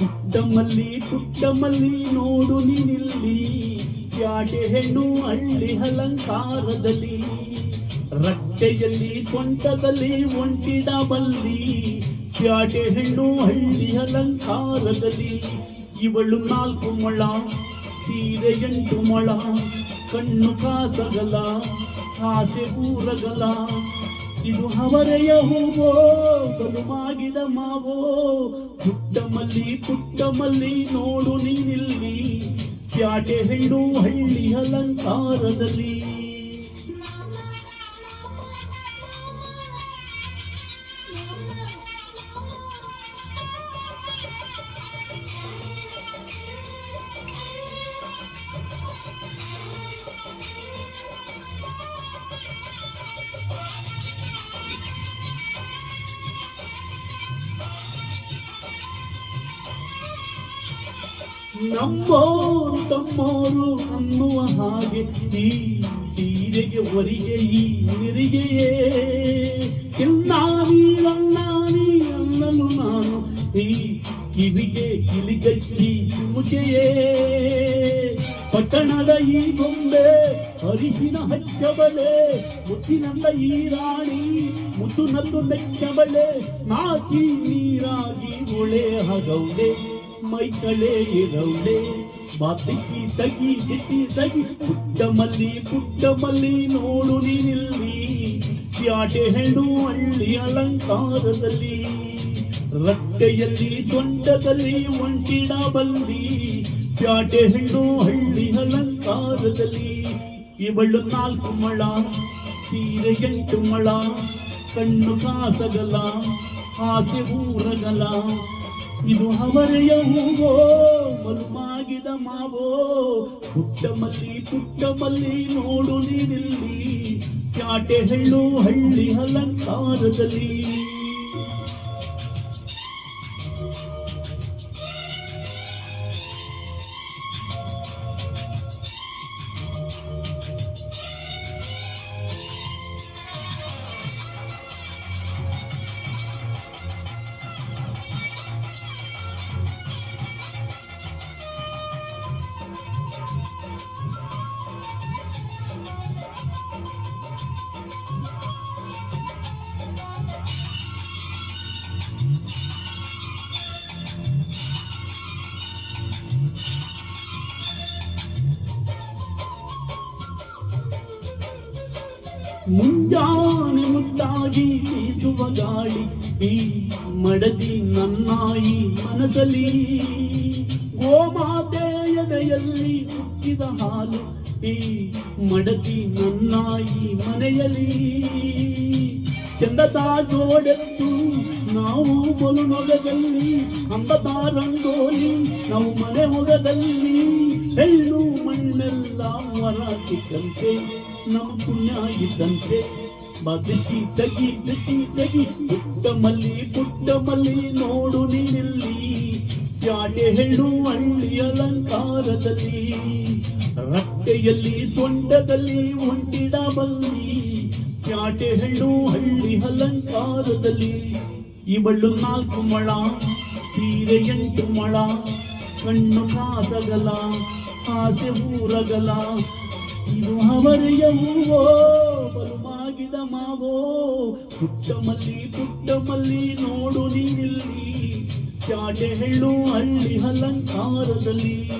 ಪುಟ್ಟಮಲ್ಲಿ ಪುಟ್ಟಮಲ್ಲಿ ನೋಡು ನೀನಿಲ್ಲಿ. ಯಾಟೆ ಹೆಣ್ಣು ಹಳ್ಳಿ ಅಲಂಕಾರದಲ್ಲಿ. ರಟ್ಟೆಯಲ್ಲಿ ಸೊಂಟದಲ್ಲಿ ಒಂಟಿಡಬಲ್ಲಿ ಯಾಟೆ ಹೆಣ್ಣು ಹಳ್ಳಿ ಅಲಂಕಾರದಲ್ಲಿ. ಇವಳು ನಾಲ್ಕು ಮೊಳ, ಸೀರೆ ಎಂಟು ಮೊಳ, ಕಣ್ಣು ಕಾಸಗಲ, ಆಸೆ ಊರಗಲ. ಇದು ಹವರೆಯ ಹೂವೋ ಬಲುಮಾಗಿದ ಮಾವೋ. ಪುಟ್ಟ ಮಲ್ಲಿ ಪುಟ್ಟ ಮಲ್ಲಿ, ನೋಡು ನೀನಿಲ್ಲಿ. ಪ್ಯಾಟೆ ಹೆಣ್ಣು ಹಳ್ಳಿ ಅಲಂಕಾರದಲ್ಲಿ. ನಮ್ಮೋರು ತಮ್ಮೋರು ಅನ್ನುವ ಹಾಗೆ ಈ ಸೀರೆಗೆ ಹೊರಿಗೆ, ಈ ನಿರಿಗೆಯೇ ಇನ್ನಾನಿ ಅನ್ನಾನಿ ನಾನು ಈ ಕಿವಿಗೆ ಕಿಲಿಗಚ್ಚಿ ಮುಖೆಯೇ ಪಟ್ಟಣದ ಈ ಗೊಂಬೆ, ಅರಿಶಿನ ಹಚ್ಚಬಲೆ, ಮುತ್ತಿನಂದ ಈ ರಾಣಿ ಮುತ್ತು ನಂದು ನೆಚ್ಚಬಲೆ, ನಾಚಿ ನೀರಾಗಿ ಒಳೆ ಹಗೌಡೆ ಮೈಕಳೆ ಇರೌಳೆ ಬಾತಿಕ್ಕಿ ತಗಿ ದಿಟ್ಟಿ ತಗಿ, ಪುಟ್ಟ ಮಲ್ಲಿ ಪುಟ್ಟ ಮಲ್ಲಿ ನೋಡು ನೀನಿಲ್ಲಿ. ಪ್ಯಾಟೆ ಹೆಣ್ಣು ಹಳ್ಳಿ ಅಲಂಕಾರದಲ್ಲಿ ರಟ್ಟೆಯಲ್ಲಿ ಸೊಂಟದಲ್ಲಿ ಒಂಟಿಡ ಬಂದಿ. ಪ್ಯಾಟೆ ಹೆಣ್ಣು ಹಳ್ಳಿ ಅಲಂಕಾರದಲ್ಲಿ, ಇವಳು ನಾಲ್ಕು ಮಳ, ಸೀರೆ ಎಂಟು ಮಳ, ಕಣ್ಣು ಕಾಸಗಲ ಆಸೆ ಊರಗಲ. ಇದು ಅವರ ಹೂವೋ, ಮಲುಮಾಗಿದ ಮಾವೋ. ಪುಟ್ಟ ಮಲ್ಲಿ ಪುಟ್ಟ ಮಲ್ಲಿ, ನೋಡು ನೀನಿಲ್ಲಿ ಚಾಟೆ ಹೆಣ್ಣು ಹಳ್ಳಿ ಅಲಂಕಾರದಲ್ಲಿ. ಮುಂಜಾನೆ ಮುತ್ತಾಗಿ ಬೀಸುವ ಗಾಳಿ ಈ ಮಡದಿ ನನ್ನಾಯಿ ಮನಸಲಿ ಗೋಮಾತೆ ಎದೆಯಲ್ಲಿ ಹುಟ್ಟಿದ ಹಾಲು ಈ ಮಡದಿ ನನ್ನಾಯಿ ಮನೆಯಲ್ಲಿ. ಚಂದದ ಜೋಡೆತ್ತು ನಾವು ಬಲು ನೊಗದಲ್ಲಿ ಅಂಬದ ರಂಗೋಲಿ ನಾವು ಮನೆ ಹೊಗದಲ್ಲಿ ಹೆಣ್ಣು ಮಣ್ಣೆಲ್ಲ ಮರ ಸಿಕ್ಕಂತೆ ನಮ್ಮ ಪುಣ್ಯ ಇದ್ದಂತೆ ಬದುಕಿ ತಗಿ ತಗಿ ತಗಿ ಪುಟ್ಟ ಮಲ್ಲಿ ಪುಟ್ಟ ಮಲ್ಲಿ, ನೋಡು ನೀನಿಲ್ಲಿ. ಜಾಡೆ ಹೆಣ್ಣು ಹಳ್ಳಿ ಅಲಂಕಾರದಲ್ಲಿ? ರಟ್ಟೆಯಲ್ಲಿ ಸೊಂಟದಲ್ಲಿ ಒಂಟಿಡಬಲ್ಲಿ. ಜಾಡೆ ಹೆಣ್ಣು ಹಳ್ಳಿ ಅಲಂಕಾರದಲ್ಲಿ? ಇವಳು ನಾಲ್ಕು ಮಳ, ಸೀರೆ ಎಂಟು ಮಳ, ಕಣ್ಣು ಕಾಸಗಲ, ಆಸೆ ಊರಗಲ. ಇದು ಅವರೆಯ ಹೂವೋ ಮಾವೋ. ಪುಟ್ಟ ಮಲ್ಲಿ ಪುಟ್ಟ ಮಲ್ಲಿ, ನೋಡು ನೀನಿಲ್ಲಿ. ಚಾಟೆ ಹೆಣ್ಣು ಹಳ್ಳಿ ಅಲಂಕಾರದಲ್ಲಿ.